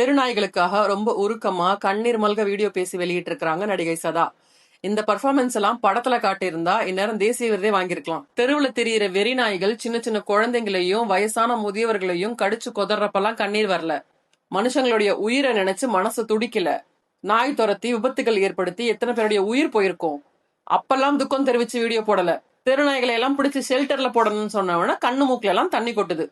தெருநாய்களுக்காக ரொம்ப உருக்கமா கண்ணீர் மல்க வீடியோ பேசி வெளியிட்டு இருக்கிறாங்க நடிகை சதா. இந்த பர்ஃபார்மன்ஸ் எல்லாம் படத்துல காட்டியிருந்தா இந்நேரம் தேசிய விருதே வாங்கியிருக்கலாம். தெருவுல தெரியிற வெறி நாய்கள் சின்ன சின்ன குழந்தைங்களையும் வயசான முதியவர்களையும் கடிச்சு கொதறப்பெல்லாம் கண்ணீர் வரல. மனுஷங்களுடைய உயிரை நினைச்சு மனசு துடிக்கல. நாய் துரத்தி விபத்துகள் ஏற்படுத்தி எத்தனை பேருடைய உயிர் போயிருக்கும்? அப்பெல்லாம் துக்கம் தெரிவிச்சு வீடியோ போடல. தெருநாய்களை எல்லாம் பிடிச்சி ஷெல்டர்ல போடணும்னு சொன்னவன கண்ணு மூக்கில எல்லாம் தண்ணி கொட்டுது.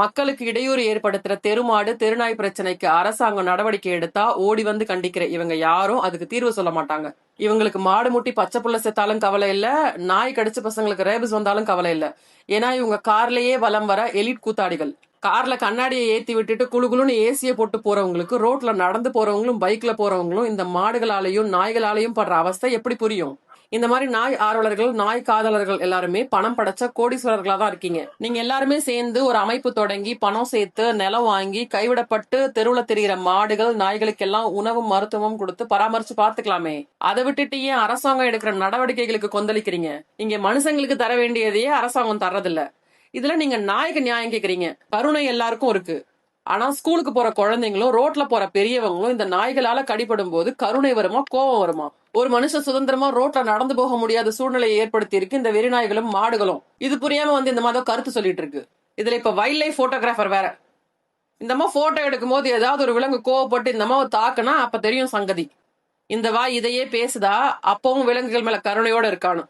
மக்களுக்கு இடையூறு ஏற்படுத்துற தெருமாடு தெருநாய் பிரச்சனைக்கு அரசாங்கம் நடவடிக்கை எடுத்தா ஓடி வந்து கண்டிக்கிற இவங்க யாரும் அதுக்கு தீர்வு சொல்ல மாட்டாங்க. இவங்களுக்கு மாடு முட்டி பச்சை புள்ள செத்தாலும் கவலை இல்ல நாய் கடிச்ச பசங்களுக்கு ரேபிஸ் வந்தாலும் கவலை இல்ல. ஏன்னா இவங்க கார்லயே வலம் வர எலிட் கூத்தாடிகள். கார்ல கண்ணாடியை ஏத்தி விட்டுட்டு குளு குளுன்னு ஏசியை போட்டு போறவங்களுக்கு ரோட்ல நடந்து போறவங்களும் பைக்ல போறவங்களும் இந்த மாடுகளாலையும் நாய்களாலையும் படுற அவஸ்தை எப்படி புரியும்? இந்த மாதிரி நாய் ஆர்வலர்கள் நாய் காதலர்கள் எல்லாருமே பணம் படைச்ச கோடீஸ்வரர்களா தான் இருக்கீங்க. நீங்க எல்லாருமே சேர்ந்து ஒரு அமைப்பு தொடங்கி பணம் சேர்த்து நிலம் வாங்கி கைவிடப்பட்டு தெருவுல தெரிகிற மாடுகள் நாய்களுக்கெல்லாம் உணவும் மருத்துவமும் கொடுத்து பராமரிச்சு பாத்துக்கலாமே அதை விட்டுட்டு ஏன் அரசாங்கம் எடுக்கிற நடவடிக்கைகளுக்கு கொந்தளிக்கிறீங்க? இங்க மனுஷங்களுக்கு தர வேண்டியதையே அரசாங்கம் தர்றதில்ல. இதுல நீங்க நாய்க்கு நியாயம் கேக்குறீங்க. கருணை எல்லாருக்கும் இருக்கு. ஆனா ஸ்கூலுக்கு போற குழந்தைங்களும் ரோட்ல போற பெரியவங்களும் இந்த நாய்களால கடிபடும் போது கருணை வருமா கோபம் வருமா? ஒரு மனுஷன் சுதந்திரமா ரோட்ல நடந்து போக முடியாத சூழ்நிலையை ஏற்படுத்தி இருக்கு இந்த வெறிநாய்களும் மாடுகளும். இது புரியாம வந்து இந்த மாதிரி கருத்து சொல்லிட்டு இருக்கு இதுல இப்ப வைல்ட் லைஃப் போட்டோகிராஃபர் வேற. இந்த மாதிரி போட்டோ எடுக்கும் போது ஏதாவது ஒரு விலங்கு கோவப்பட்டு இந்த மாதிரி தாக்குனா அப்ப தெரியும் சங்கதி. இந்த வாய் இதையே பேசுதா அப்பவும் விலங்குகள் மேல கருணையோட இருக்கானு